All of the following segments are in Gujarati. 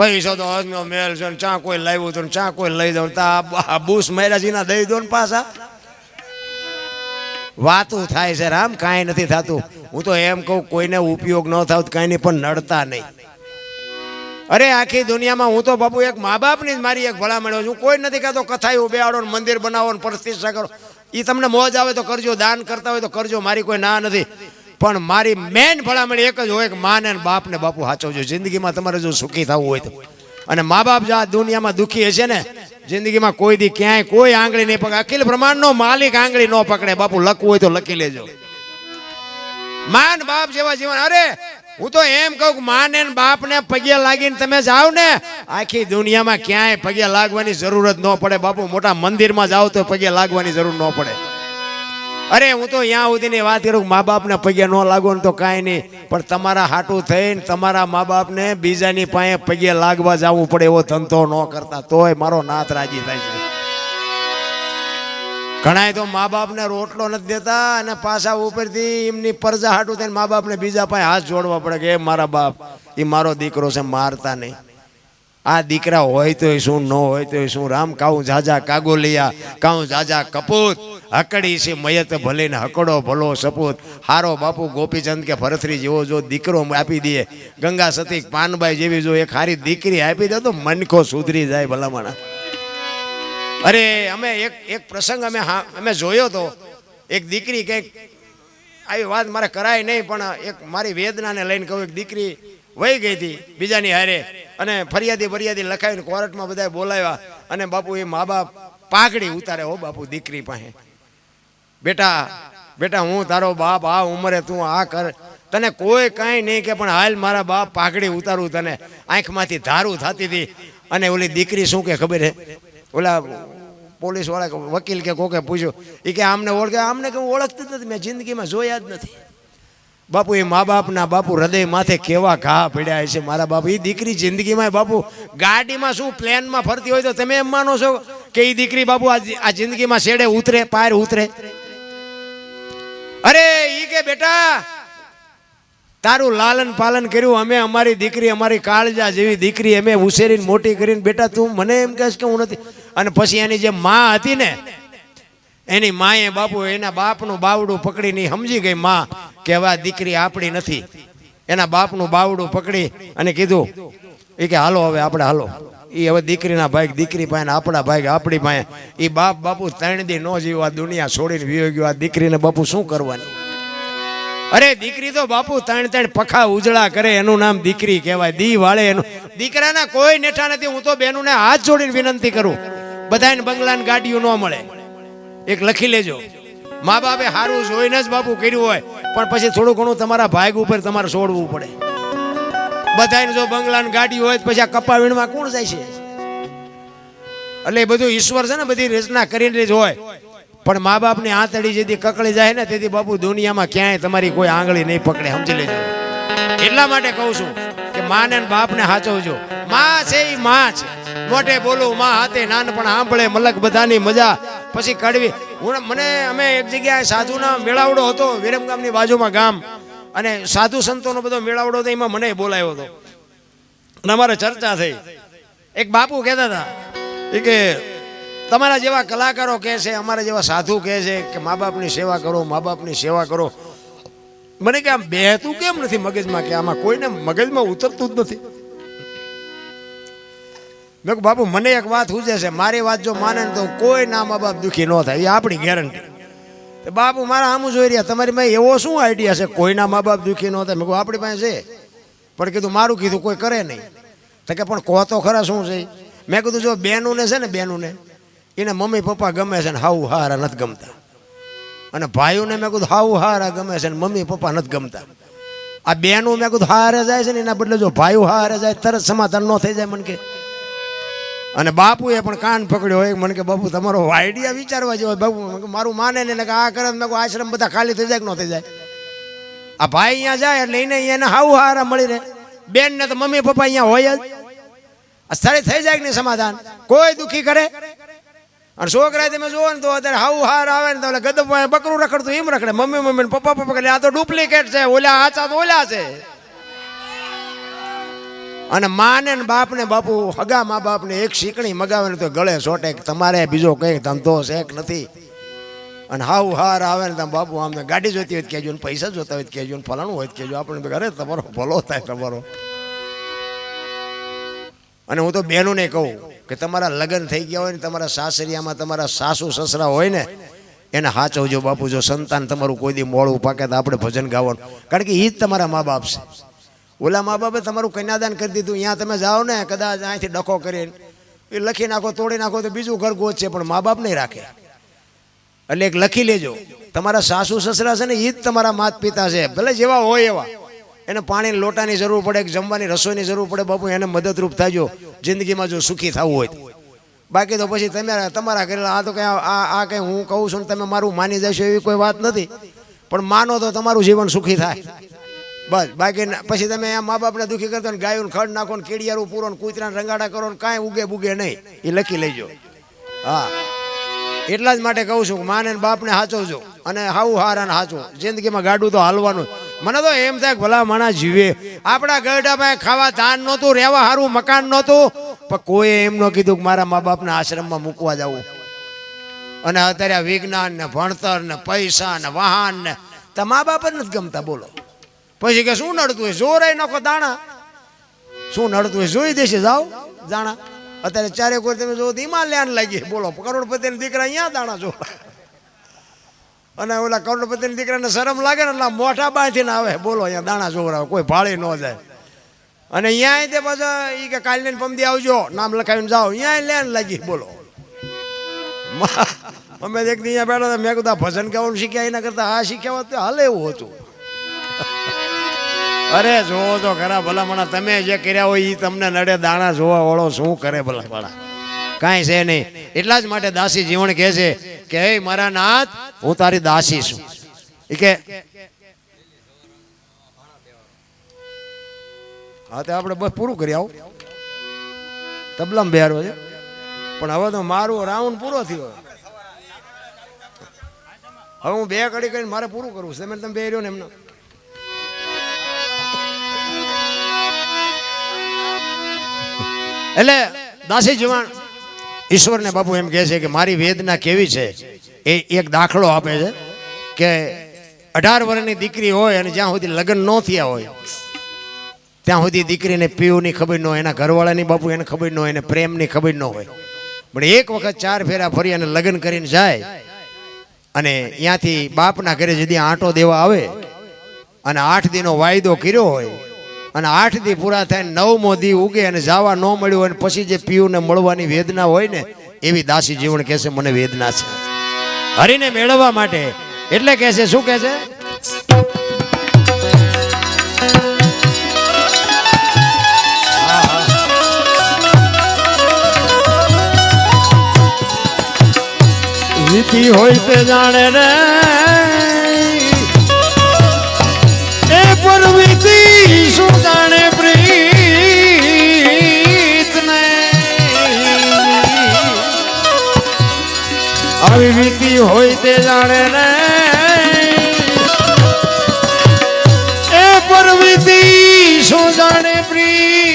પૈસો તો હજનો મેલ છે ચા કોઈ લાવ્યું ને ચા કોઈ લઈ દઉં તા બુશ મેરાજીના દઈ દો પાછા. વાતું થાય છે રામ, કાંઈ નથી થતું. હું તો એમ કહું, કોઈને ઉપયોગ ન થાવ તો કાંઈ નહીં, પણ નડતા નહીં. અરે, આખી દુનિયામાં હું તો બાપુ એક મા બાપની જ મારી એક ભલામણ છું. કોઈ નથી કહેતો, કથાયું ઉભેડો ને મંદિર બનાવો ને પ્રતિષ્ઠા કરો. એ તમને મોજ આવે તો કરજો, દાન કરતા હોય તો કરજો, મારી કોઈ ના નથી. પણ મારી મેન ભલામણ એક જ હોય કે માને બાપને બાપુ સાચવજો. જિંદગીમાં તમારે જો સુખી થવું હોય તો. અને મા બાપ જો આ દુનિયામાં દુઃખી હશે ને, જિંદગીમાં કોઈ દી ક્યાંય કોઈ આંગળી નહીં પકડે. અખિલ બ્રહ્માંડનો માલિક આંગળી ન પકડે. બાપુ લખવું હોય તો લખી લેજો. માન બાપ જેવા જીવન અરે, હું તો એમ કહું માને ને બાપને પગે લાગીને તમે જાઓ ને, આખી દુનિયામાં ક્યાંય પગે લાગવાની જરૂરત ન પડે. બાપુ મોટા મંદિરમાં જાઓ તો પગે લાગવાની જરૂર ન પડે. અરે, હું તો અહીંયા સુધીની વાત કરું મા બાપને પગે ન લાગો ને તો કાંઈ નહીં. પણ તમારા હાટું થઈને તમારા મા બાપને બીજાની પાસે પગે લાગવા જવું પડે એવો ધંધો ન કરતા. તોય મારો નાથ રાજી થાય છે. ઘણાય તો મા બાપને રોટલો નથી દેતા અને પાછા ઉપરથી એમની પરજા હાટું થઈને મા બાપને બીજા પાસે હાથ જોડવા પડે કે મારા બાપ એ મારો દીકરો છે, મારતા નહીં. આ દીકરા હોય તો શું, ન હોય તો શું? રામ કાઉ જાજા કાગોલિયા, કાઉ જાજા કપૂત. હકડી છે મયત ભલે ને હકડો ભલો સપૂત. હારો બાપુ ગોપીચંદ કે ભરથરી જેવો જો દીકરો આપી દે. ગંગા સતી પાનબાઈ જેવી જો એક હારી દીકરી આપી દે તો મનખો સુધરી જાય ભલામણા. અરે, અમે એક એક પ્રસંગ અમે હા, અમે જોયો તો. એક દીકરી કંઈક, આવી વાત મારે કરાય નહીં, પણ એક મારી વેદનાને લઈને કહું, એક દીકરી વહી ગઈ હતી બીજાની હારે. અને ફરિયાદી ફરિયાદી લખાવીને કોર્ટમાં બધા બોલાવ્યા અને બાપુ એ મા બાપ પાઘડી ઉતારે, હો બાપુ, દીકરી પાસે. બેટા બેટા, હું તારો બાપ આ ઉંમરે તું આ કર. તને કોઈ કાંઈ નહીં કે, પણ હાલ મારા બાપ પાઘડી ઉતારું તને. આંખમાંથી ધારું થતી હતી. અને ઓલી દીકરી શું કે ખબર હે? ઓલા પોલીસવાળા વકીલ કે કોકે પૂછ્યું. એ કે, આમને ઓળખે, આમને કે ઓળખતી જ નથી. મેં જિંદગીમાં જોયા જ નથી. બાપુ એ મા બાપના બાપુ હૃદય માથે કેવા ઘા પડ્યા છે. મારા બાપુ એ દીકરી જિંદગીમાં બાપુ ગાડીમાં શું પ્લેનમાં ફરતી હોય તો તમે એમ માનો છો કે એ દીકરી બાપુ આ જિંદગીમાં શેડે ઉતરે પાર ઉતરે? અરે ઈ કે બેટા, તારું લાલન પાલન કર્યું, અમે અમારી દીકરી, અમારી કાળજા જેવી દીકરી અમે ઉછેરીને મોટી કરીને, બેટા તું મને એમ કહેશ કે હું નથી. અને પછી એની જે માં હતી ને એની માએ બાપુ એના બાપનું બાવડું પકડીને સમજી ગઈ, માં કે હવે આ દીકરી આપણી નથી. એના બાપનું બાવડું પકડી અને કીધું એ કે, હાલો હવે આપણે, હાલો. એ હવે દીકરીના ભાઈ, દીકરી પાસે આપણા ભાઈ, આપણી પાસે એ બાપ બાપુ ત્રણ દી નો જીવ, આ દુનિયા છોડીને વિયો ગયો. આ દીકરીને બાપુ શું કરવાની? અરે, દીકરી તો બાપુ ત્રણ ત્રણ પખા ઉજળા કરે, એનું નામ દીકરી કહેવાય. દી વાળે એનું. દીકરાના કોઈ નેઠા નથી, હું તો બેનુને હાથ જોડીને વિનંતી કરું. બધાને બંગલાની ગાડીઓ ન મળે. એક લખી લેજો. મા બાપે સારું જોઈને જ બાપુ કર્યું હોય, પણ પછી થોડું ઘણું તમારા ભાગ ઉપર તમારે છોડવું પડે. બધાને જો બંગલાની ગાડી હોય પછી આ કપા વીણમાં કોણ જાય છે? એટલે બધું ઈશ્વર છે ને, બધી રચના કરીને જ હોય. પણ મા બાપની આંતળી જેથી કકળી જાય ને, તેથી બાપુ દુનિયામાં ક્યાંય તમારી કોઈ આંગળી નહીં પકડે, સમજી લેજો. એટલા માટે કહું છું માને બાપને સાચવજો માં છે એ માં છે. મોટે બોલું, માં હાથે નાનપણ સાંભળે, મલક બધાની મજા. પછી કડવી હું મને અમે એક જગ્યાએ સાધુના મેળાવડો હતો વિરમગામની બાજુમાં ગામ. અને સાધુ સંતોનો બધો મેળાવડો હતો, એમાં મને બોલાયો હતો. અને અમારે ચર્ચા થઈ. એક બાપુ કહેતા હતા, એ કે, તમારા જેવા કલાકારો કહે છે, અમારા જેવા સાધુ કહે છે કે, મા બાપની સેવા કરો, મા બાપની સેવા કરો. મને કે આમ બેહતું કેમ નથી મગજમાં કે આમાં કોઈને મગજમાં ઉતરતું જ નથી? મેં કહું, બાપુ, મને એક વાત સૂચે છે. મારી વાત જો માને તો કોઈ ના મા બાપ દુઃખી ન થાય. એ આપણી ગેરંટી બાપુ, મારા આમ જોઈ રહ્યા. તમારી પાસે એવો શું આઈડિયા છે? કોઈના મા બાપ દુઃખી ન થાય. મેં કહું, આપણી પાસે છે. પણ કીધું, મારું કીધું કોઈ કરે નહીં. તો કે, પણ કહો તો ખરા શું છે? મેં કીધું, જો બેનુને છે ને બેનુને, એને મમ્મી પપ્પા ગમે છે ને હાવ હારા નથી ગમતા. અને ભાઈઓને મેં કીધું, હાવ હારા ગમે છે ને મમ્મી પપ્પા નથી ગમતા. આ બેનું મેં કીધું, હારે જાય છે ને એના બદલે જો ભાઈઓ હારે જાય, તરત સમાધાન ન થઈ જાય. મને કે, અને બાપુએ પણ કાન પકડ્યો હોય, મને કે, બાપુ, તમારો આઈડિયા વિચારવા જેવો બાપુ. મારું માને ને કે આ કરે મેં આશ્રમ બધા ખાલી થઈ જાય કે ન થઈ જાય? આ ભાઈ અહીંયા જાય એટલે એને એને હાવ હારા મળી રહે. બેન ને તો મમ્મી પપ્પા અહીંયા હોય જ. આ સ્થળે થઈ જાય કે નહીં સમાધાન? કોઈ દુઃખી કરે? અને છોકરા તમે જોવો ને તો અત્યારે હાવ હાર આવે ને તો ઓલા ગદબ બકરું રખડતું, એમ રખડે. મમ્મી મમ્મી ને પપ્પા પપ્પા કરે આ તો ડુપ્લિકેટ છે. ઓલા આચા તો ઓલા છે. અને માને ને બાપ ને બાપુ હગા મા બાપ ને એક શીકણી મગાવે તો ગળે સોટે તમારે બીજો કઈ ધંધો છે એક નથી. અને હાવ હાર આવે ને તમે બાપુ આમને ગાડી જોતી હોય કહેજો ને પૈસા જોતા હોય કહેજો ને ફલાણું હોય કહેજો. આપણે અરે તમારો ભલો થાય તમારો. અને હું તો બહેનોને કહું કે તમારા લગ્ન થઈ ગયા હોય ને, તમારા સાસરિયામાં તમારા સાસુ સસરા હોય ને, એને સાચવજો બાપુ, જો સંતાન તમારું કોઈ દી મોડું પાકે તો આપણે ભજન ગાવાનું. કારણ કે એ જ તમારા મા બાપ છે. ઓલા મા બાપે તમારું કન્યાદાન કરી દીધું અહીંયા તમે જાઓ ને, કદાચ અહીંથી ડખો કરીને. એ લખી નાખો, તોડી નાખો તો બીજું ઘર ગોત છે પણ મા બાપ નહીં રાખે. એટલે એક લખી લેજો. તમારા સાસુ સસરા છે ને એ જ તમારા માત પિતા છે. ભલે જેવા હોય એવા. એને પાણી લોટાની જરૂર પડે, કે જમવાની રસોઈની જરૂર પડે, બાપુ, એને મદદરૂપ થાજો. જિંદગીમાં જો સુખી થવું હોય બાકી તો પછી તમે તમારા કરેલા આ તો કંઈ, આ આ કંઈ હું કહું છું તમે મારું માની જશો એવી કોઈ વાત નથી. પણ માનો તો તમારું જીવન સુખી થાય. બસ, બાકી પછી તમે આ મા બાપને દુઃખી કરતો ને ગાયું ખડ નાખો ને કેડિયારું પૂરો ને કૂતરાને રંગાડા કરો ને કાંઈ ઉગે બુગે નહીં. એ લખી લેજો. હા. એટલા જ માટે કહું છું, માને બાપને સાચવજો અને હાવું હાર અને સાચવું જિંદગીમાં ગાડું તો હાલવાનું. મને તો એમ થાય ભલા માણા જીવે. આપણા ગરડામાં ખાવા ધાન નહોતું, રહેવા સારું મકાન નહોતું. પણ કોઈ એમ ન કીધું કે મારા મા બાપના આશ્રમમાં મૂકવા જવું. અને અત્યારે આ વિજ્ઞાન ને ભણતર ને પૈસા ને વાહન ને, તો મા બાપ જ નથી ગમતા, બોલો. પછી કે શું નડતું હોય? જોરાઈ નાખો દાણા. શું નડતું હોય? જોઈ દેશે, જાઓ, દાણા. અત્યારે ચારે કોઈ તમે જો હિમાલયાન લાગીએ બોલો કરોડપતિ દીકરા અહીંયા દાણા જો અને ઓલા કરોડપતિ દીકરાને શરમ લાગે ને એટલે મોટા બાંધીને આવે. બોલો, અહીંયા દાણા જોવરાવે કોઈ ભાળી ન જાય. અને અહીંયા તે પાછા એ કે કાલ ને પમદી આવજો, નામ લખાવીને જાઓ. અહીંયા લેન લાગી, બોલો. અમે એક અહીંયા બેઠા મેં કીધું ભજન ગાવાનું શીખ્યા, એના કરતા આ શીખ્યા હોત હાલે એવું હતું. અરે, જોવો તો ખરા, ભલામણા, તમે જે કર્યા હોય એ તમને નડે, દાણા જોવા વાળો શું કરે ભલામણા? કાંઈ છે નહીં. એટલા જ માટે દાસી જીવન કહે છે કે મારા નાથ, હું તારી દાસી છું. કે, હા, તો આપણે બસ પૂરું કરી આવું. તબલામાં બેહારો છે. પણ હવે તો મારું રાઉન્ડ પૂરો થયો. હવે હું બે કડી કરીને મારે પૂરું કરવું છે. તમે બે રહ્યો ને એમને. એટલે દાસી જવાન ઈશ્વરને બાપુ એમ કહે છે કે મારી વેદના કેવી છે? એ એક દાખલો આપે છે કે અઢાર વર્ષની દીકરી હોય અને જ્યાં સુધી લગ્ન ન થયા હોય, ત્યાં સુધી દીકરીને પીઓની ખબર ન હોય, એના ઘરવાળાની બાપુ એને ખબર ન હોય, એને પ્રેમની ખબર ન હોય. પણ એક વખત ચાર ફેરા ફરી અને લગ્ન કરીને જાય અને ત્યાંથી બાપના ઘરે જદી આંટો દેવા આવે અને આઠ દીનો વાયદો કર્યો હોય અને આઠ દી પૂરા થાય નવ દી ઉગે અને જવા ન મળ્યું હોય પછી જે પીયુને મળવાની વેદના હોય ને, એવી દાસી જીવન કહેશે મને વેદના છે. હરીને મેળવવા માટે એટલે કહે છે, શું કહે છે? હોય તે જાણે રે આવી વીતી હોય તે જાણે ને. એ પર વીતી શું જાણે પ્રીત?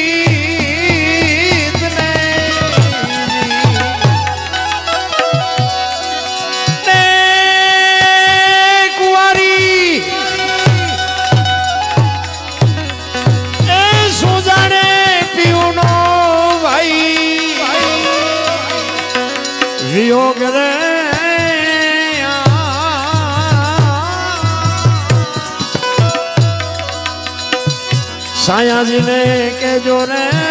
સાયાજીને કેજો રે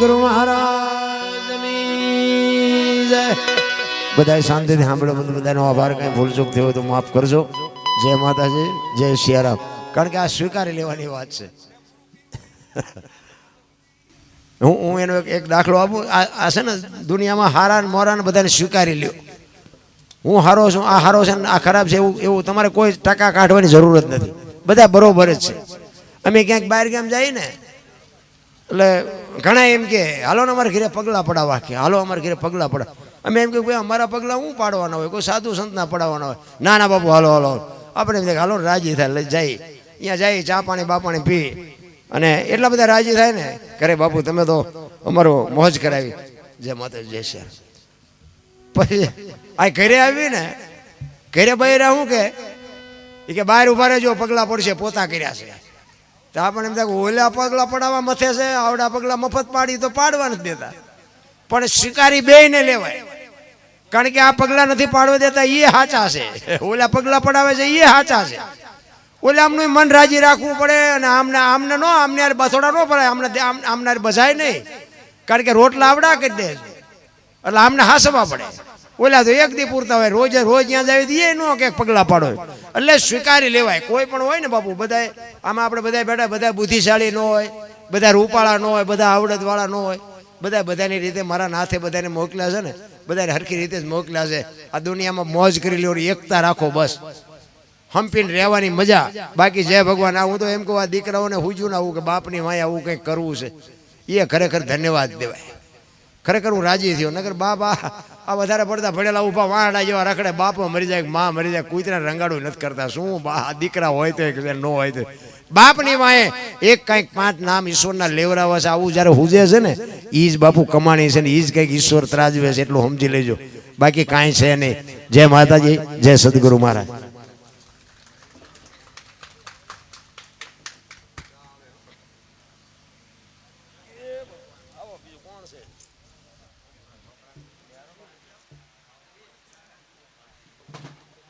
સદગુરુ મહારાજની જય. શાંતિથી સાંભળો, બધું બધાનો આભાર, કઈ ભૂલચૂક થયો તો માફ કરજો. જય માતાજી, જય સિયારામ કારણ કે આ સ્વીકારી લેવાની વાત છે. હું હું એનો એક- દાખલો આપું. આ આ છે ને, દુનિયામાં હારા ને મોરા ને બધાને સ્વીકારી લ્યો. હું હારો છું, આ હારો છે ને, આ ખરાબ છે, એવું એવું તમારે કોઈ ટકા કાઢવાની જરૂર જ નથી. બધા બરોબર જ છે. અમે ક્યાંક બહાર ગામ જઈએ ને એટલે ઘણા એમ કે, હાલો ને અમારા ઘરે પગલાં પડાવવા કે, હાલો અમારા ઘરે પગલાં પડા અમે એમ કે ભાઈ, અમારા પગલાં હું પાડવાના હોય? કોઈ સાધુ સંતના પડાવવાના હોય? ના ના, બાપુ, હાલો હાલો આપણે એમ કે હાલો, રાજી થાય, લઈ જઈ અહીંયા જઈ ચા પાણી, બા પાણી પી. અને એટલા બધા રાજી થાય ને કરે બાપુ, તમે તો અમારો મોજ કરાવી. જય માતા જય છે પછી આ ઘરે આવી ને ઘરે બહેરા શું કે? કે, બહાર ઊભા રહેજો, પગલાં પડશે, પોતા કર્યા છે. તો આપણે એમ થાય ઓલા પગલા પડાવવા મથે છે, આવડા પગલા મફત પાડી તો પાડવા નથી દેતા. પણ શિકારી બે ને લેવાય. કારણ કે આ પગલા નથી પાડવા દેતા એ હાચા છે. ઓલા પગલા પડાવે છે એ હાચા છે. ઓલા આમનું મન રાજી રાખવું પડે અને આમને આમને નો, આમને બસોડા નો પડાય, આમને આમ- આમને યાર બજાય નહીં. કારણ કે રોટલા આવડા કરી દે એટલે આમને હાસવા પડે. ઓલા તો એક દી પૂરતા હોય. રોજ રોજ ત્યાં જાય દઈએ નો કે પગલા પાડો એટલે સ્વીકારી લેવાય. કોઈ પણ હોય ને બાપુ બધા આમાં આપણે બધા બેઠા બધા બુદ્ધિશાળી ન હોય બધા રૂપાળા ન હોય બધા આવડત વાળા ન હોય. બધા બધાની રીતે મારા નાથે બધાને મોકલ્યા છે ને. બધાને હરખી રીતે જ મોકલ્યા છે. આ દુનિયામાં મોજ કરી લો એકતા રાખો બસ. હંપીને રહેવાની મજા. બાકી જય ભગવાન, આ હું તો એમ કહું, આ દીકરાઓને હુજું ના આવું કે બાપની માય આવું કંઈક કરવું છે. એ ખરેખર ધન્યવાદ દેવાય. ખરેખર હું રાજી થયો. નગર બાપા આ વધારે પડતા ભણેલા ઊભા વાંડા જેવા રખડે બાપો મરી જાય માં મરી જાય, કૂતરા રંગાડું નથી કરતા. શું બા દીકરા હોય તો ન હોય તો. બાપની માએ એક કંઈક પાંચ નામ ઈશ્વરના લેવરાવા છે. આવું જ્યારે હુજે છે ને એ જ બાપુ કમાણી છે ને એ જ કંઈક ઈશ્વર ત્રાજવે છે, એટલું સમજી લેજો. બાકી કાંઈ છે નહીં. જય માતાજી, જય સદગુરુ મહારાજ.